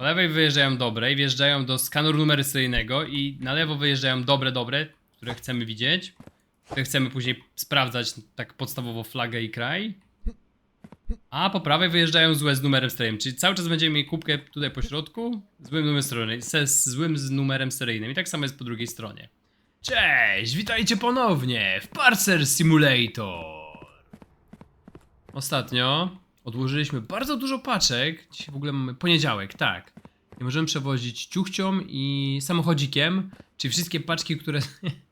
Po lewej wyjeżdżają dobre i wjeżdżają do skaneru numeru seryjnego i na lewo wyjeżdżają dobre, dobre, które chcemy widzieć. Które chcemy później sprawdzać tak podstawowo flagę i kraj. A po prawej wyjeżdżają złe z numerem seryjnym, czyli cały czas będziemy mieli kubkę tutaj po środku złym numerem seryjnym, se- z złym z numerem seryjnym i tak samo jest po drugiej stronie. Cześć, witajcie ponownie w Parser Simulator. Ostatnio odłożyliśmy bardzo dużo paczek. Dzisiaj w ogóle mamy poniedziałek, tak. I możemy przewozić ciuchcią i samochodzikiem, czyli wszystkie paczki, które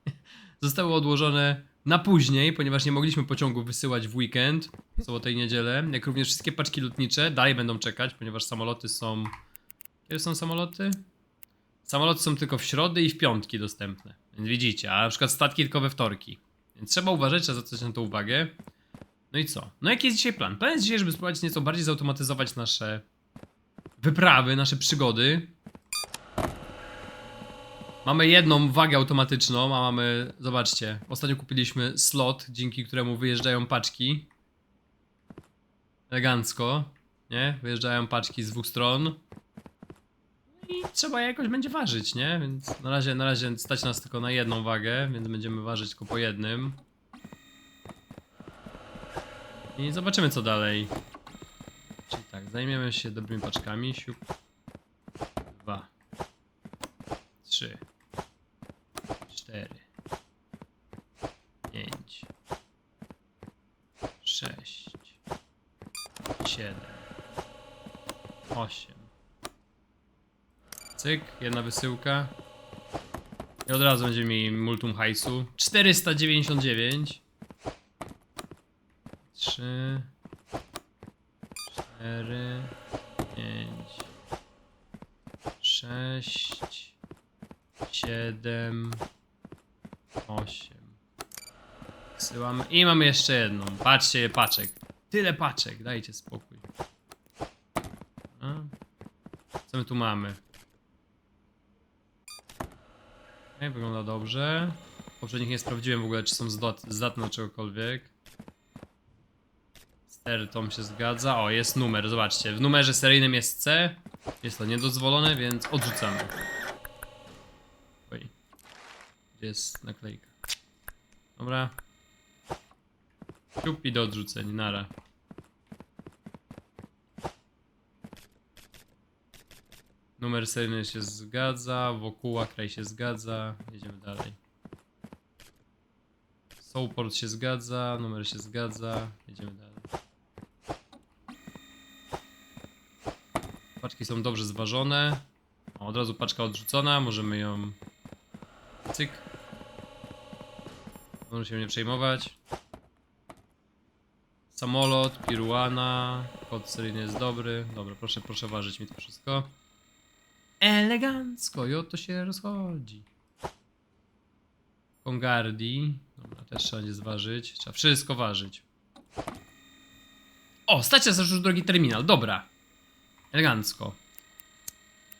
zostały odłożone na później, ponieważ nie mogliśmy pociągu wysyłać w weekend, w sobotę i niedzielę. Jak również wszystkie paczki lotnicze dalej będą czekać, ponieważ samoloty są. Kiedy są samoloty? Samoloty są tylko w środy i w piątki dostępne. Więc widzicie, a na przykład statki tylko we wtorki. Więc trzeba uważać, trzeba zwracać na to uwagę. No i co? No jaki jest dzisiaj plan? Plan jest dzisiaj, żeby spróbować nieco bardziej zautomatyzować nasze wyprawy, nasze przygody. Mamy jedną wagę automatyczną, a mamy, zobaczcie, ostatnio kupiliśmy slot, dzięki któremu wyjeżdżają paczki. Elegancko, nie? Wyjeżdżają paczki z dwóch stron. I trzeba je jakoś będzie ważyć, nie? Więc na razie, na razie stać nas tylko na jedną wagę, więc będziemy ważyć tylko po jednym. I zobaczymy co dalej. Czyli tak, zajmiemy się dobrymi paczkami. Siup. Dwa. Trzy. Cztery. Pięć. Sześć. Siedem. Osiem. Cyk, jedna wysyłka. I od razu będziemy mieli multum hajsu. 499. 3 4 5 6 7 8 Wysyłamy i mamy jeszcze jedną. Patrzcie, paczek. Tyle paczek, dajcie spokój. Co my tu mamy? Okay, wygląda dobrze. Poprzednich nie sprawdziłem w ogóle, czy są zdat zdatne do czegokolwiek. Ster Tom się zgadza. O, jest numer, zobaczcie. W numerze seryjnym jest C. Jest to niedozwolone, więc odrzucamy. Oj. Gdzie jest naklejka? Dobra. Siup i do odrzuceń, nara. Numer seryjny się zgadza, wokół kraj się zgadza. Jedziemy dalej. Soulport się zgadza, numer się zgadza. Jedziemy dalej. Paczki są dobrze zważone. O, od razu paczka odrzucona, możemy ją. Cyk. Możemy się nie przejmować. Samolot, piruana, kod seryjny jest dobry. Dobra, proszę, proszę ważyć mi to wszystko. Elegancko, i o to się rozchodzi. Kongardi. Dobra, też trzeba nie zważyć. Trzeba wszystko ważyć. O, stacja za już drogi terminal, dobra. Elegancko.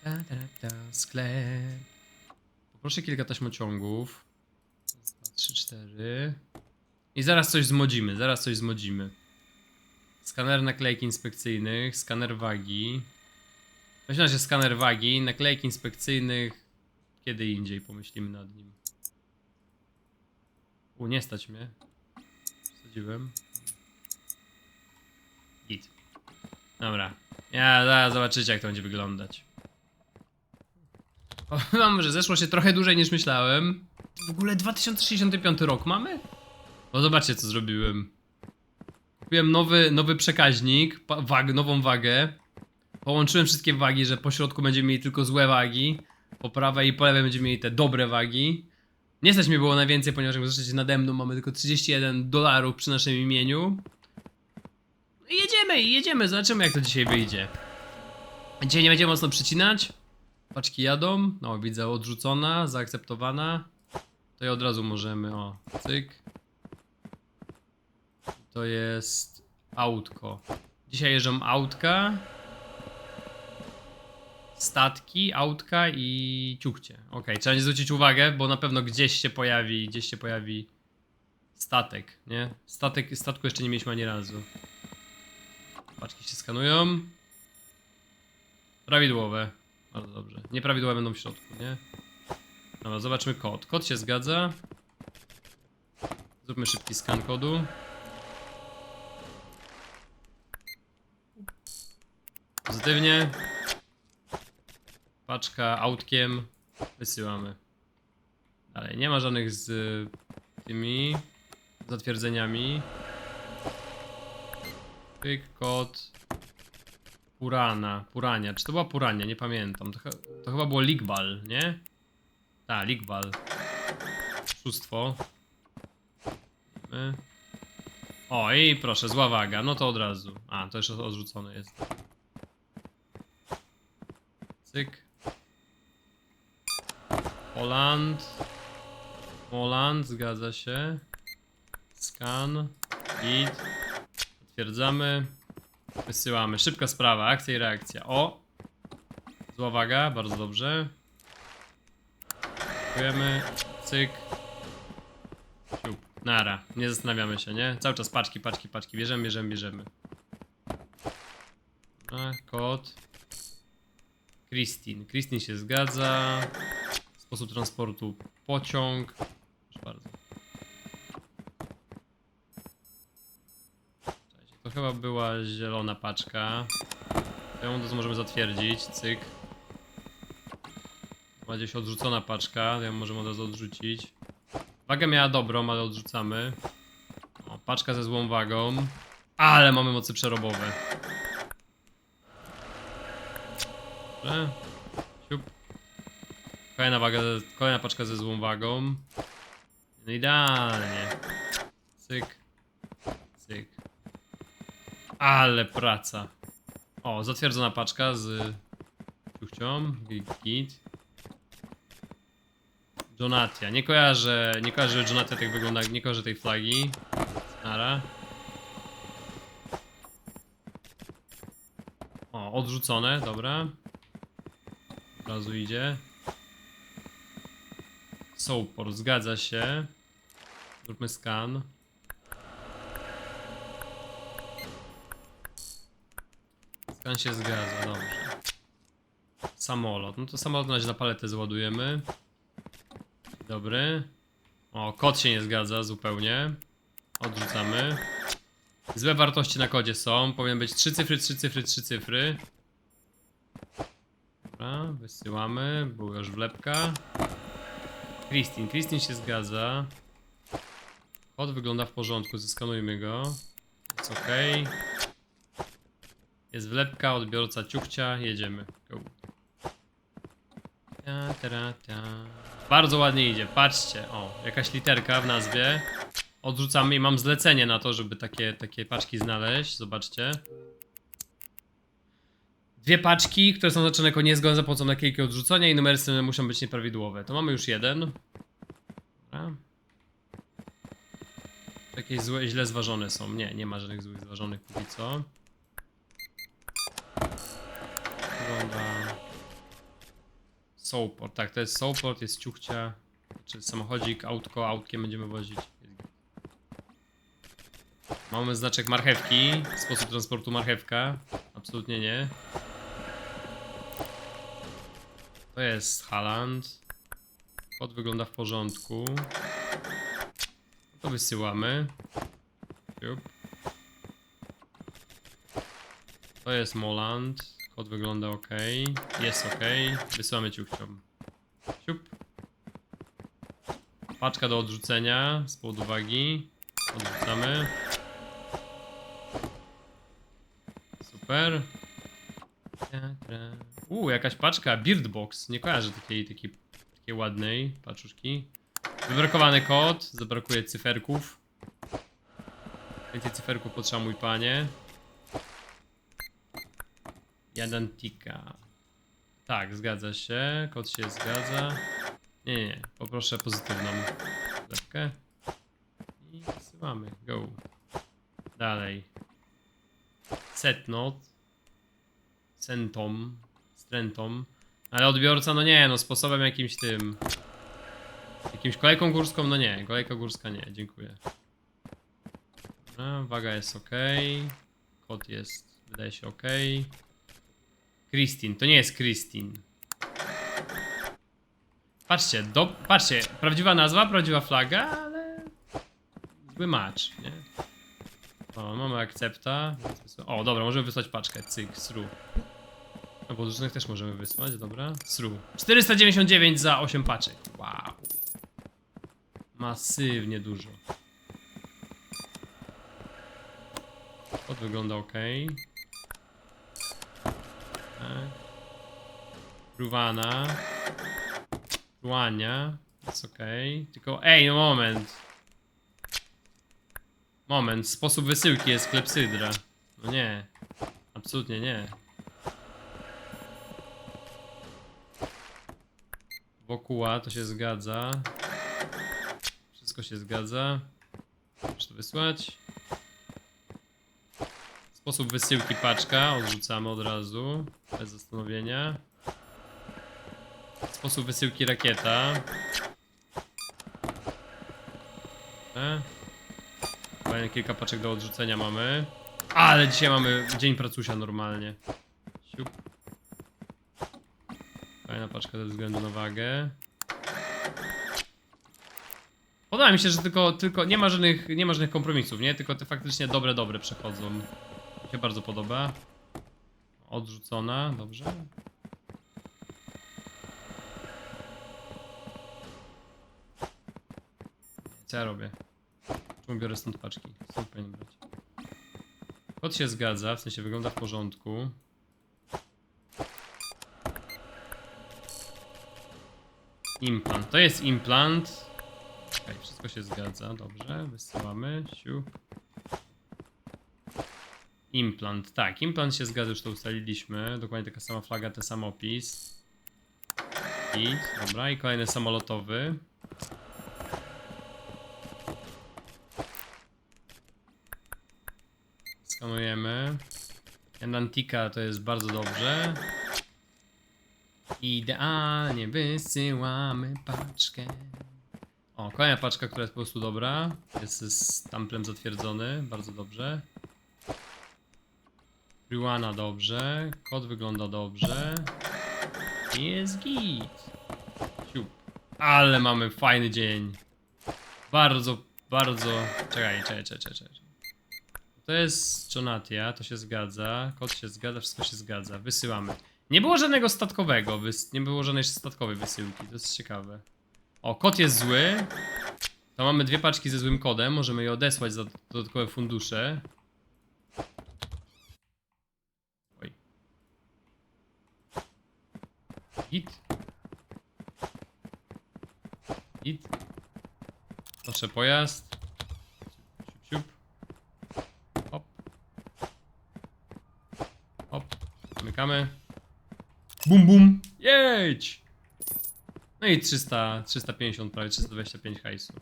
Ta, ta, ta, sklep. Poproszę kilka taśmociągów. Raz, dwa, trzy, cztery. I zaraz coś zmodzimy, zaraz coś zmodzimy. Skaner naklejek inspekcyjnych, skaner wagi. Weźmy na razie skaner wagi, naklejek inspekcyjnych. Kiedy indziej pomyślimy nad nim. U, nie stać mnie. Przesadziłem. Git. Dobra. Ja zaraz zobaczycie jak to będzie wyglądać. Mam, że zeszło się trochę dłużej niż myślałem. W ogóle 2065 rok mamy? No zobaczcie co zrobiłem. Kupiłem nowy, nowy przekaźnik, wag, nową wagę. Połączyłem wszystkie wagi, że po środku będziemy mieli tylko złe wagi. Po prawej i po lewej będziemy mieli te dobre wagi. Nie stać mi było na więcej, ponieważ jak zobaczycie nade mną mamy tylko 31 dolarów przy naszym imieniu. Jedziemy, jedziemy, zobaczymy jak to dzisiaj wyjdzie. Dzisiaj nie będziemy mocno przycinać. Paczki jadą. No, widzę odrzucona, zaakceptowana. To i od razu możemy, o, cyk. To jest autko. Dzisiaj jeżdżą autka. Statki, autka i ciuchcie. Ok, trzeba nie zwrócić uwagę, bo na pewno gdzieś się pojawi, gdzieś się pojawi statek, nie? Statek, statku jeszcze nie mieliśmy ani razu. Paczki się skanują. Prawidłowe. Bardzo dobrze. Nieprawidłowe będą w środku, nie? Dobra, zobaczmy kod. Kod się zgadza. Zróbmy szybki skan kodu. Pozytywnie. Paczka autkiem. Wysyłamy. Dalej, nie ma żadnych z tymi zatwierdzeniami. Pyk, kod. Purana, Purania. Czy to była Purania? Nie pamiętam. To, to chyba było Ligbal, nie? Tak, Ligbal. Szóstwo. My. O, i proszę, zła waga. No to od razu. A, to jeszcze odrzucone jest. Cyk. Poland. Poland, zgadza się. Scan. Git. Potwierdzamy. Wysyłamy. Szybka sprawa, akcja i reakcja. O! Zła waga, bardzo dobrze. Dziękujemy. Cyk. Siup. Nara. Nie zastanawiamy się, nie? Cały czas paczki, paczki, paczki. Bierzemy, bierzemy, bierzemy. A, kod. Christine. Christine się zgadza. Sposób transportu pociąg. Proszę bardzo. Czekajcie, To chyba była zielona paczka. Ją to możemy zatwierdzić. Cyk. Ma gdzieś odrzucona paczka, ją możemy od razu odrzucić. Wagę miała dobrą, ale odrzucamy. O, paczka ze złą wagą. Ale mamy mocy przerobowe. Dobrze. Siup. Kolejna waga, kolejna paczka ze złą wagą. No idealnie. Cyk. Cyk. Ale praca. O, zatwierdzona paczka z ciuchcią. Git. Jonatia. Nie kojarzę, nie kojarzę, że Jonatia tak wygląda, nie kojarzę tej flagi. Nara. O, odrzucone, dobra. Od razu idzie. Soaport, zgadza się. Zróbmy skan. Skan się zgadza, dobrze. Samolot. No to samolot na na paletę zładujemy. Dobry. O, kod się nie zgadza zupełnie. Odrzucamy. Złe wartości na kodzie są. Powinien być 3 cyfry, 3 cyfry, 3 cyfry. Dobra, wysyłamy. Była już wlepka. Christine. Christine się zgadza. Kod wygląda w porządku, zeskanujmy go. Jest ok. Jest wlepka, odbiorca ciuchcia, jedziemy. Ta, ta, ta. Bardzo ładnie idzie, patrzcie. O, jakaś literka w nazwie. Odrzucamy i mam zlecenie na to, żeby takie, takie paczki znaleźć. Zobaczcie. Dwie paczki, które są znaczone jako niezgodne za pomocą naklejki odrzucenia i numery strony muszą być nieprawidłowe. To mamy już jeden. Dobra. Jakieś złe, źle zważone są. Nie, nie ma żadnych złych zważonych póki co. Wygląda... Soaport, tak, to jest soaport, jest ciuchcia. Czy samochodzik, autko, autkiem będziemy wozić. Mamy znaczek marchewki, sposób transportu marchewka. Absolutnie nie. To jest Haland. Kod wygląda w porządku. To wysyłamy. Siup. To jest Moland. Kod wygląda ok. Jest ok. Wysyłamy ciuchciom. Siup. Paczka do odrzucenia z powodu wagi. Odrzucamy. Super. Uuu, jakaś paczka. Beardbox. Nie kojarzę takiej, takiej, takiej ładnej paczuszki. Wybrakowany kod. Zabrakuje cyferków. Więcej cyferków potrzeba mój panie. Jeden tika. Tak, zgadza się. Kod się zgadza. Nie, nie. Poproszę pozytywną lepkę. I wysyłamy. Go. Dalej. Set note. Sentom. Strentom. Ale odbiorca, no nie, no sposobem jakimś tym. Jakimś kolejką górską, no nie. Kolejka górska nie, dziękuję. Dobra, waga jest ok. Kod jest, wydaje się ok. Christine, to nie jest Christine. Patrzcie, do, patrzcie, prawdziwa nazwa, prawdziwa flaga, ale zły match, nie? O, mamy akcepta. O, dobra, możemy wysłać paczkę, cyk, sru. No podróżnych też możemy wysłać, dobra. Sru. 499 za 8 paczek. Wow. Masywnie dużo. To wygląda ok. Fruwana. Fruania. Jest ok. Tylko, ej, no moment. Moment, sposób wysyłki jest klepsydra. No nie. Absolutnie nie. Wokuła to się zgadza. Wszystko się zgadza. Muszę to wysłać. Sposób wysyłki paczka odrzucamy od razu. Bez zastanowienia. Sposób wysyłki rakieta. Kolejne kilka paczek do odrzucenia mamy. Ale dzisiaj mamy dzień pracusia normalnie. Siup. Kolejna paczka ze względu na wagę. Podoba mi się, że tylko, tylko nie ma żadnych, nie ma żadnych kompromisów, nie? Tylko te faktycznie dobre, dobre przechodzą. Się bardzo podoba. Odrzucona, dobrze. Co ja robię? Czemu biorę stąd paczki? Stąd powinien brać. Kod się zgadza, w sensie wygląda w porządku. Implant. To jest implant. Okej, wszystko się zgadza, dobrze. Wysyłamy. Siu. Implant. Tak, implant się zgadza, już to ustaliliśmy. Dokładnie taka sama flaga, ten sam opis. I, dobra, i kolejny samolotowy. Skanujemy. Enantika to jest bardzo dobrze. Idealnie wysyłamy paczkę. O, kolejna paczka, która jest po prostu dobra. Jest z stamplem zatwierdzony, bardzo dobrze. Riwana dobrze, kod wygląda dobrze. Jest git. Siup. Ale mamy fajny dzień. Bardzo, bardzo... Czekaj, czekaj, czekaj, czekaj. To jest Jonatia, to się zgadza. Kod się zgadza, wszystko się zgadza. Wysyłamy. Nie było żadnego statkowego, nie było żadnej statkowej wysyłki, to jest ciekawe. O, kod jest zły. To mamy dwie paczki ze złym kodem, możemy je odesłać za dodatkowe fundusze. Git. Git. Proszę pojazd. Hop. Hop. Zamykamy. Bum bum. Jedź! No i 300, 350, prawie 325 hajsu.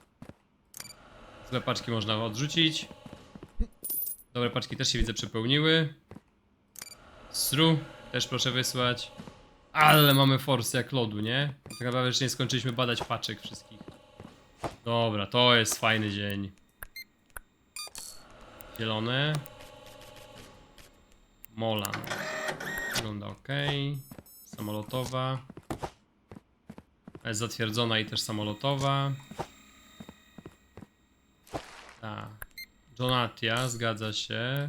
Złe paczki można odrzucić. Dobre paczki też się widzę przepełniły. Sru też proszę wysłać. Ale mamy forsy jak lodu, nie? Tak naprawdę jeszcze nie skończyliśmy badać paczek wszystkich. Dobra, to jest fajny dzień. Zielone. Molan. Wygląda ok. Samolotowa. Jest zatwierdzona i też samolotowa. Tak. Jonatia, zgadza się.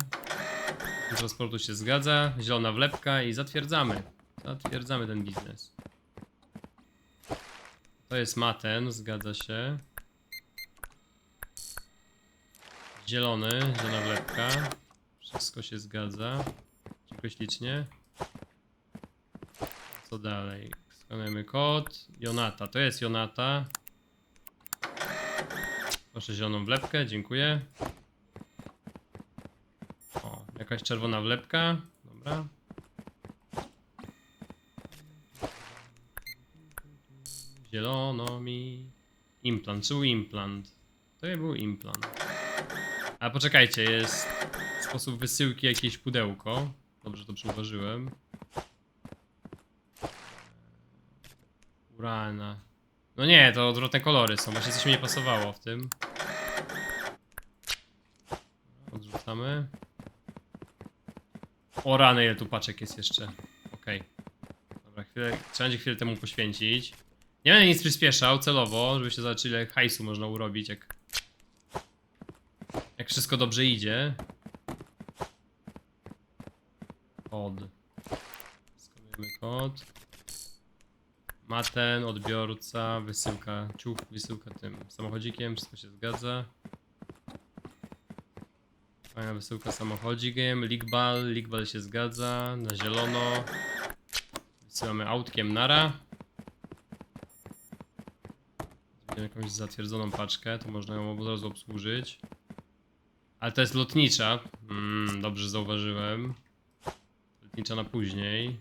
Transportu się zgadza. Zielona wlepka i zatwierdzamy. Zatwierdzamy ten biznes. To jest maten, zgadza się. Zielony, zielona wlepka. Wszystko się zgadza. Dziękuję ślicznie. Co dalej? Skanujemy kod. Jonata, to jest Jonata. Proszę zieloną wlepkę, dziękuję. O, jakaś czerwona wlepka. Dobra. Zielono mi. Implant, czy implant? To nie był implant. A poczekajcie, jest sposób wysyłki jakieś pudełko. Dobrze to zauważyłem. Urana. No nie, to odwrotne kolory są, właśnie coś mi nie pasowało w tym. Odrzucamy. O rany, ile tu paczek jest jeszcze. Okej. Dobra, chwilę, trzeba będzie chwilę temu poświęcić. Nie będę nic przyspieszał celowo, żebyście zobaczyli ile hajsu można urobić, jak... Jak wszystko dobrze idzie. Kod. Skanujemy kod. Ma ten, odbiorca, wysyłka, ciuch, wysyłka tym samochodzikiem, wszystko się zgadza. Fajna wysyłka samochodzikiem, Ligbal, Ligbal się zgadza, na zielono. Wysyłamy autkiem nara. Zrobimy jakąś zatwierdzoną paczkę, to można ją od razu obsłużyć. Ale to jest lotnicza. Mm, dobrze zauważyłem. Lotnicza na później.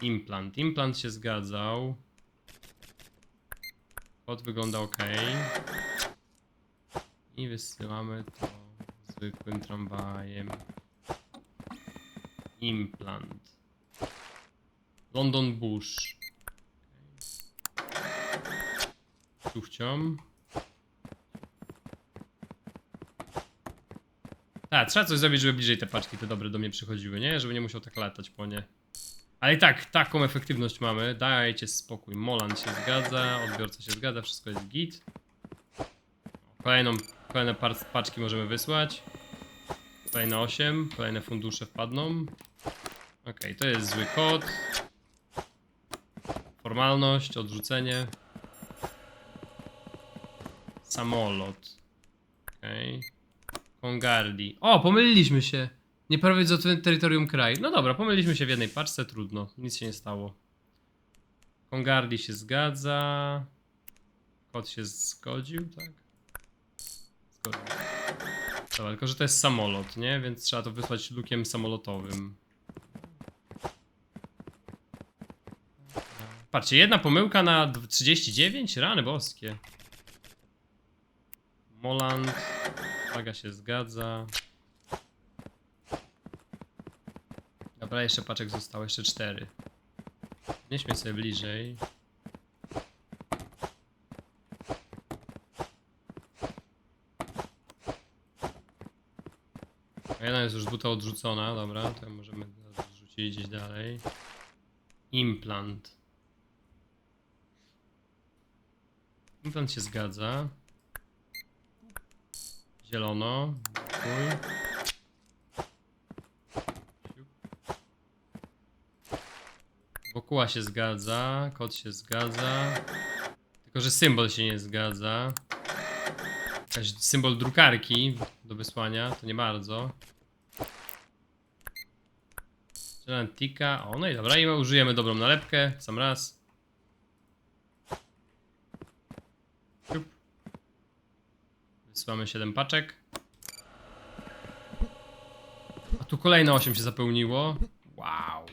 Implant. Implant się zgadzał. Kod wygląda ok. I wysyłamy to zwykłym tramwajem. Implant. London Bush. Tuchciom. Tak, trzeba coś zrobić, żeby bliżej te paczki te dobre do mnie przychodziły, nie? Żeby nie musiał tak latać po nie. Ale i tak, taką efektywność mamy. Dajcie spokój. Molan się zgadza, odbiorca się zgadza, wszystko jest git. Kolejną, kolejne paczki możemy wysłać. Kolejne 8, kolejne fundusze wpadną. Ok, to jest zły kod. Formalność, odrzucenie. Samolot. Okej. Kongardi. O, pomyliliśmy się. Nie prawie za terytorium kraj. No dobra, pomyliliśmy się w jednej paczce, trudno. Nic się nie stało. Kongardi się zgadza. Kot się zgodził, tak? Zgodził. Dobra, tylko że to jest samolot, nie? Więc trzeba to wysłać lukiem samolotowym. Patrzcie, jedna pomyłka na dw- 39? Rany boskie. Moland. Waga się zgadza. Dobra, jeszcze paczek zostało, jeszcze cztery. Nieśmy sobie bliżej. A Jedna jest już buta odrzucona, dobra, to możemy zrzucić gdzieś dalej. Implant. Implant się zgadza. Zielono. Chuj. Wokuła się zgadza, kod się zgadza. Tylko, że symbol się nie zgadza. Jakaś symbol drukarki do wysłania, to nie bardzo. Antika. O, no i dobra, i użyjemy dobrą nalepkę. Sam raz. Wysyłamy 7 paczek. A tu kolejne 8 się zapełniło. Wow.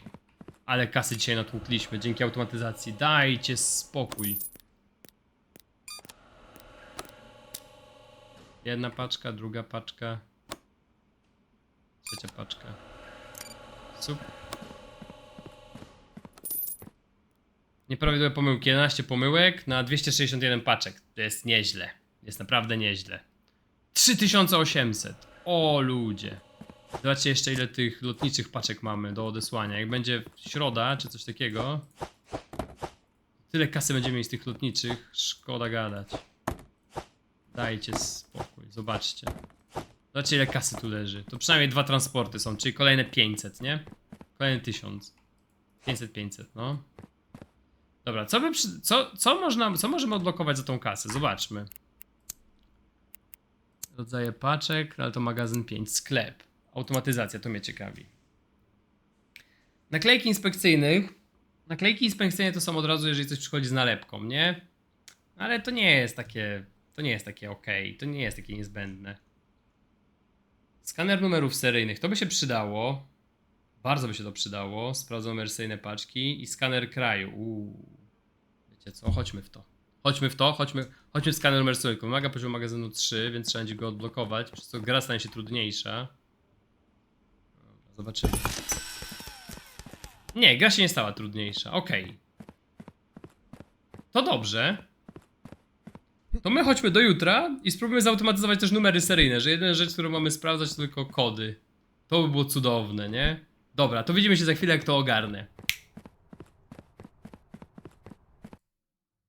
Ale kasy dzisiaj natłukliśmy dzięki automatyzacji. Dajcie spokój. Jedna paczka, druga paczka. Trzecia paczka. Super. Nieprawidłowe pomyłki. 11 pomyłek na 261 paczek. To jest nieźle. Jest naprawdę nieźle. 3800. O ludzie. Zobaczcie jeszcze ile tych lotniczych paczek mamy do odesłania. Jak będzie środa czy coś takiego. Tyle kasy będziemy mieć z tych lotniczych. Szkoda gadać. Dajcie spokój. Zobaczcie. Zobaczcie ile kasy tu leży. To przynajmniej dwa transporty są, czyli kolejne 500, nie? Kolejny 1000. 500, 500, no. Dobra, co by przy... co, co można, co możemy odblokować za tą kasę? Zobaczmy. Rodzaje paczek, ale to magazyn 5, sklep. Automatyzacja, to mnie ciekawi. Naklejki inspekcyjnych. Naklejki inspekcyjne to są od razu, jeżeli coś przychodzi z nalepką, nie? Ale to nie jest takie, to nie jest takie ok, to nie jest takie niezbędne. Skaner numerów seryjnych, to by się przydało. Bardzo by się to przydało. Sprawdzą numer seryjne paczki i skaner kraju. Uuu. Wiecie co, chodźmy w to. Chodźmy w to, chodźmy, chodźmy w skaner numer seryjny. Wymaga poziomu magazynu 3, więc trzeba będzie go odblokować, przez co gra stanie się trudniejsza. Dobra, zobaczymy. Nie, gra się nie stała trudniejsza. Okej. To dobrze. To my chodźmy do jutra i spróbujemy zautomatyzować też numery seryjne, że jedyna rzecz, którą mamy sprawdzać to tylko kody. To by było cudowne, nie? Dobra, to widzimy się za chwilę, jak to ogarnę.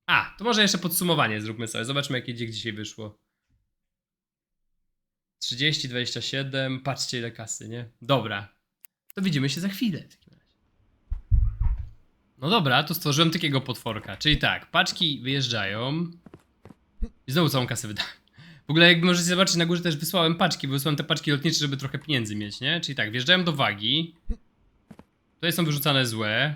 A, to może jeszcze podsumowanie zróbmy sobie. Zobaczmy, jakie gdzie dzisiaj wyszło. 30, 27. Patrzcie, ile kasy, nie? Dobra. To widzimy się za chwilę. w takim razie. No dobra, to stworzyłem takiego potworka. Czyli tak, paczki wyjeżdżają. I znowu całą kasę wydałem. W ogóle, jak możecie zobaczyć, na górze też wysłałem paczki, bo wysłałem te paczki lotnicze, żeby trochę pieniędzy mieć, nie? Czyli tak, wjeżdżają do wagi. Tutaj są wyrzucane złe.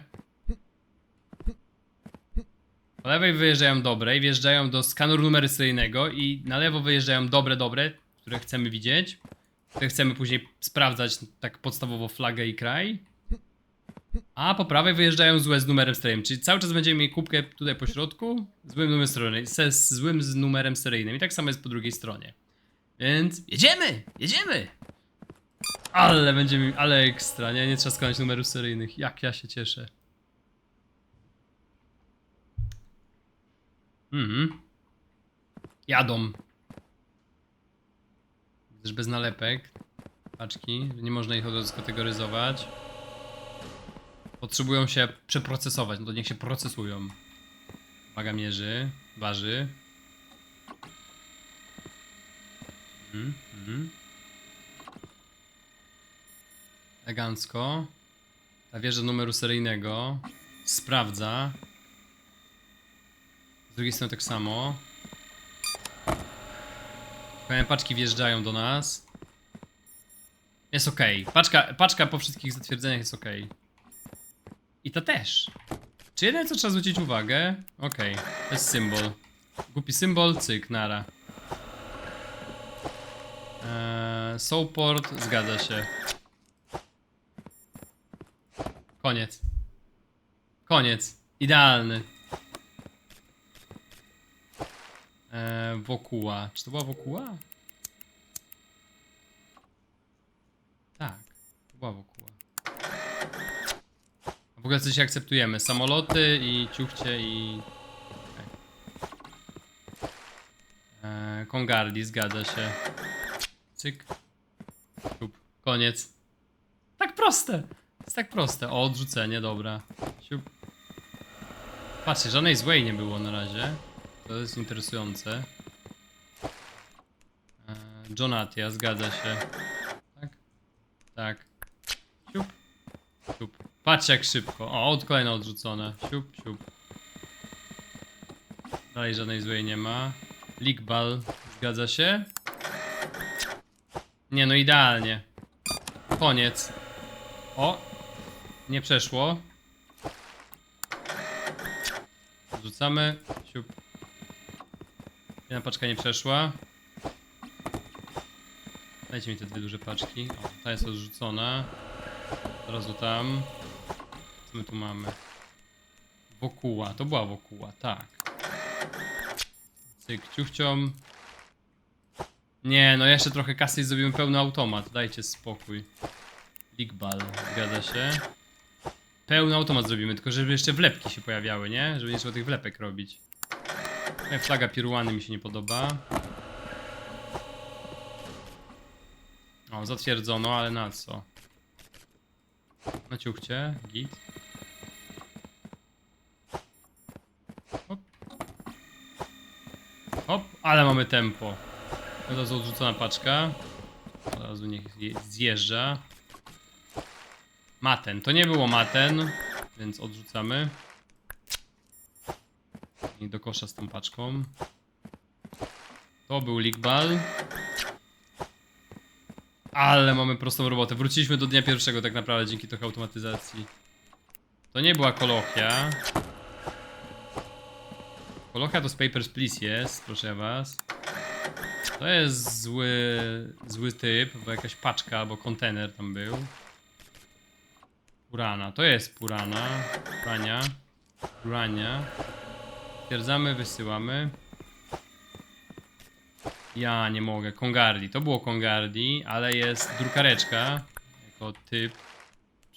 Po lewej wyjeżdżają dobre i wjeżdżają do skanoru numeru seryjnego i na lewo wyjeżdżają dobre, dobre, które chcemy widzieć. Które chcemy później sprawdzać tak podstawowo flagę i kraj. A po prawej wyjeżdżają złe z numerem seryjnym, czyli cały czas będziemy mieli kubkę tutaj po środku, złym numerem seryjnym, se- z złym z numerem seryjnym i tak samo jest po drugiej stronie. Więc jedziemy, jedziemy! Ale będziemy, ale ekstra, nie? Nie trzeba składać numerów seryjnych, jak ja się cieszę. Mhm. Jadą. Też bez nalepek. Paczki, nie można ich skategoryzować. Potrzebują się przeprocesować, no to niech się procesują. Waga mierzy, waży. Mhm, mhm. Elegancko. Ta wieża numeru seryjnego sprawdza. Z drugiej strony tak samo. Kolejne paczki wjeżdżają do nas. Jest ok. Paczka, paczka po wszystkich zatwierdzeniach jest ok. I to też. Czy jedyne co trzeba zwrócić uwagę? Okej, to jest symbol. Głupi symbol, cyk, nara. Eee, Soulport, zgadza się. Koniec. Koniec. Idealny. Eee, Wokuła. Czy to była Wokuła? Tak, to była Wokuła. A W ogóle coś akceptujemy. Samoloty i ciuchcie i... okej. Eee, Kongardi, zgadza się. Cyk. Siup. Koniec. Tak proste. Jest tak proste. O, odrzucenie, dobra. Siup. Patrzcie, żadnej złej nie było na razie. To jest interesujące. Eee, Jonatia, zgadza się. Tak? Tak. Siup. Siup. Patrzcie jak szybko. O, od kolejne odrzucone. Siup, siup. Dalej żadnej złej nie ma. League zgadza się? Nie, no idealnie. Koniec. O! Nie przeszło. Rzucamy. Jedna paczka nie przeszła. Dajcie mi te dwie duże paczki. O, ta jest odrzucona. Od razu tam. Co my tu mamy? Wokuła. To była wokuła, tak. Cyk, ciuchciom. Nie, no jeszcze trochę kasy i zrobimy pełny automat. Dajcie spokój. Ligbal, zgadza się. Pełny automat zrobimy, tylko żeby jeszcze wlepki się pojawiały, nie? Żeby nie trzeba tych wlepek robić. E, Flaga Piruany mi się nie podoba. O, zatwierdzono, ale na co? Na ciuchcie, git. Hop. Hop, ale mamy tempo. Od razu odrzucona paczka. Od razu niech je- zjeżdża. Maten. To nie było maten, więc odrzucamy. Do kosza z tą paczką. To był Ligbal. Ale mamy prostą robotę. Wróciliśmy do dnia pierwszego tak naprawdę dzięki trochę automatyzacji. To nie była kolochia. Kolochia to z Papers, Please jest, proszę was. To jest zły, zły typ, bo jakaś paczka albo kontener tam był. Purana, to jest Purana. Purania. Purania. Stwierdzamy, wysyłamy. Ja nie mogę. Kongardi. To było Kongardi, ale jest drukareczka jako typ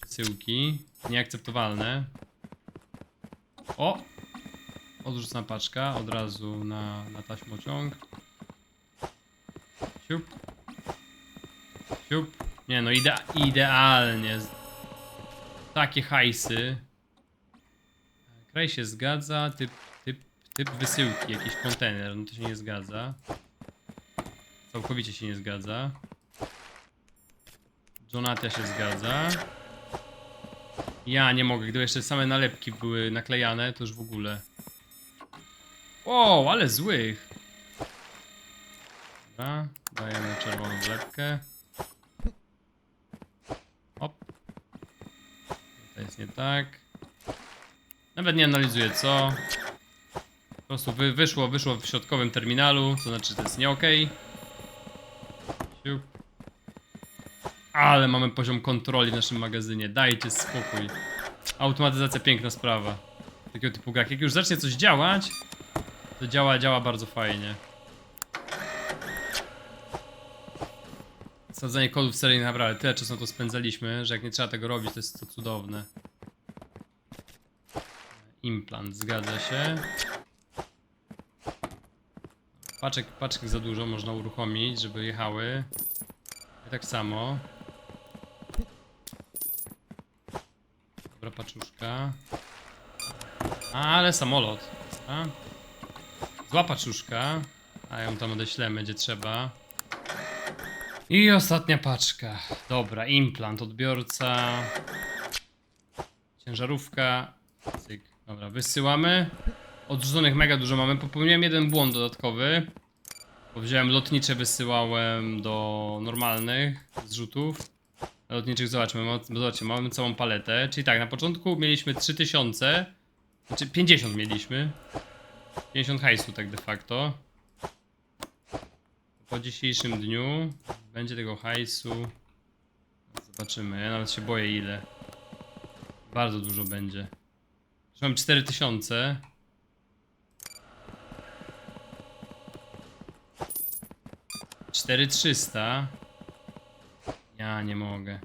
przesyłki. Nieakceptowalne. O! Odrzucona paczka. Od razu na, na taśmociąg. Siup. Siup. Nie no, ide idealnie. Takie hajsy. Kraj się zgadza. Typ, typ, wysyłki, jakiś kontener, no to się nie zgadza. Całkowicie się nie zgadza. Jonatia się zgadza. Ja nie mogę, gdyby jeszcze same nalepki były naklejane, to już w ogóle. O, ale złych. Dobra, dajemy czerwoną wlepkę. Hop. To jest nie tak. Nawet nie analizuję co. Po prostu wy, wyszło, wyszło w środkowym terminalu, to znaczy to jest nie ok. Siup. Ale mamy poziom kontroli w naszym magazynie, dajcie spokój. Automatyzacja piękna sprawa. Takiego typu grak. Jak już zacznie coś działać, to działa, działa bardzo fajnie. Sprawdzanie kodów seryjnych naprawdę tyle czasu na to spędzaliśmy, że jak nie trzeba tego robić, to jest to cudowne. Implant, zgadza się. Paczek, paczek za dużo można uruchomić, żeby jechały. I tak samo. Dobra paczuszka. Ale samolot. A? Zła paczuszka. A ją tam odeślemy, gdzie trzeba. I ostatnia paczka. Dobra, implant, odbiorca. Ciężarówka. Cyk. Dobra, wysyłamy. Odrzuconych mega dużo mamy. Popełniłem jeden błąd dodatkowy. Bo wziąłem lotnicze, wysyłałem do normalnych zrzutów. Lotniczych zobaczmy, zobaczcie, mamy całą paletę. Czyli tak, na początku mieliśmy 3000. Znaczy 50 mieliśmy. 50 hajsu tak de facto. Po dzisiejszym dniu będzie tego hajsu. Zobaczymy, ja nawet się boję ile. Bardzo dużo będzie. Już mam 4000. Cztery trzysta. Ja nie mogę.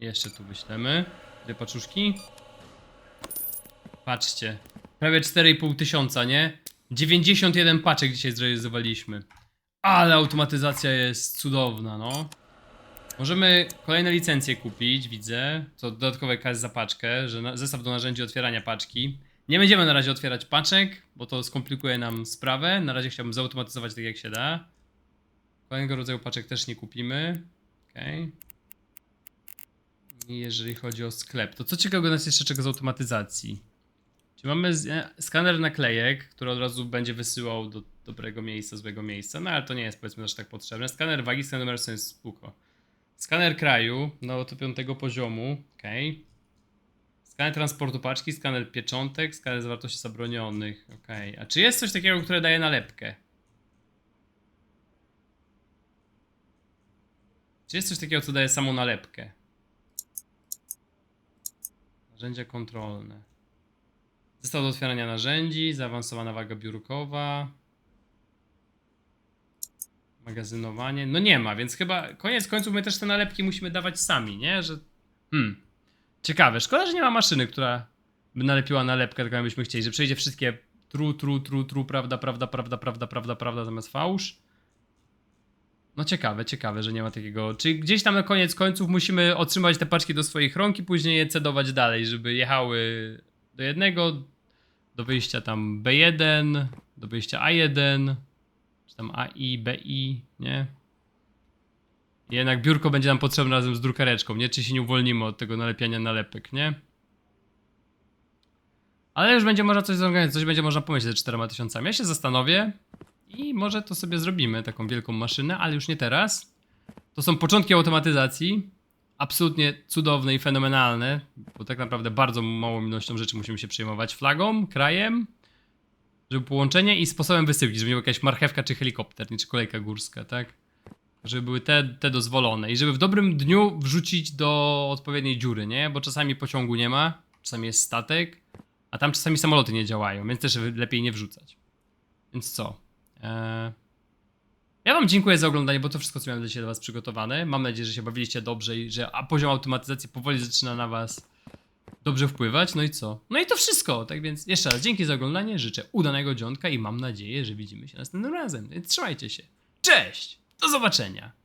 Jeszcze tu wyślemy. Dwie paczuszki. Patrzcie. Prawie 4,5 tysiąca, nie? 91 paczek dzisiaj zrealizowaliśmy. Ale automatyzacja jest cudowna, no. Możemy kolejne licencje kupić, widzę. To dodatkowe kasy za paczkę, że zestaw do narzędzi otwierania paczki. Nie będziemy na razie otwierać paczek, bo to skomplikuje nam sprawę. Na razie chciałbym zautomatyzować tak jak się da. Kolejnego rodzaju paczek też nie kupimy. Okej. I jeżeli chodzi o sklep, to co ciekawego nas jeszcze czeka z automatyzacji? Czy mamy e, skaner naklejek, który od razu będzie wysyłał do dobrego miejsca, złego miejsca, no ale to nie jest powiedzmy aż tak potrzebne. Skaner wagi, skaner numeru jest spoko. Skaner kraju, no to piątego poziomu, okej. Skaner transportu paczki, skaner pieczątek, skaner zawartości zabronionych, okej. A czy jest coś takiego, które daje nalepkę? Czy jest coś takiego, co daje samą nalepkę? Narzędzia kontrolne. Zestaw do otwierania narzędzi, zaawansowana waga biurkowa. Magazynowanie. No nie ma, więc chyba koniec końców my też te nalepki musimy dawać sami, nie? Że. Hmm. Ciekawe. Szkoda, że nie ma maszyny, która by nalepiła nalepkę, taką jakbyśmy chcieli, że przejdzie wszystkie tru, tru, tru, tru, prawda, prawda, prawda, prawda, prawda, prawda, zamiast fałsz. No ciekawe, ciekawe, że nie ma takiego. Czy gdzieś tam na koniec końców musimy otrzymać te paczki do swoich rąk i później je cedować dalej, żeby jechały do jednego, do wyjścia tam B1, do wyjścia A1, czy tam AI, BI, nie? I jednak biurko będzie nam potrzebne razem z drukareczką, nie? Czy się nie uwolnimy od tego nalepiania nalepek, nie? Ale już będzie można coś zorganizować, coś będzie można pomyśleć ze 4 tysiącami. Ja się zastanowię i może to sobie zrobimy, taką wielką maszynę, ale już nie teraz. To są początki automatyzacji. Absolutnie cudowne i fenomenalne, bo tak naprawdę bardzo małą ilością rzeczy musimy się przejmować. Flagą, krajem, żeby połączenie i sposobem wysyłki, żeby nie była jakaś marchewka czy helikopter, nie czy kolejka górska, tak? Żeby były te, te dozwolone i żeby w dobrym dniu wrzucić do odpowiedniej dziury, nie? Bo czasami pociągu nie ma, czasami jest statek, a tam czasami samoloty nie działają, więc też lepiej nie wrzucać. Więc co? Eee... Ja wam dziękuję za oglądanie, bo to wszystko, co miałem dla dzisiaj dla was przygotowane. Mam nadzieję, że się bawiliście dobrze i że poziom automatyzacji powoli zaczyna na was dobrze wpływać. No i co? No i to wszystko. Tak więc jeszcze raz dzięki za oglądanie, życzę udanego dzionka i mam nadzieję, że widzimy się następnym razem. Więc trzymajcie się. Cześć! Do zobaczenia!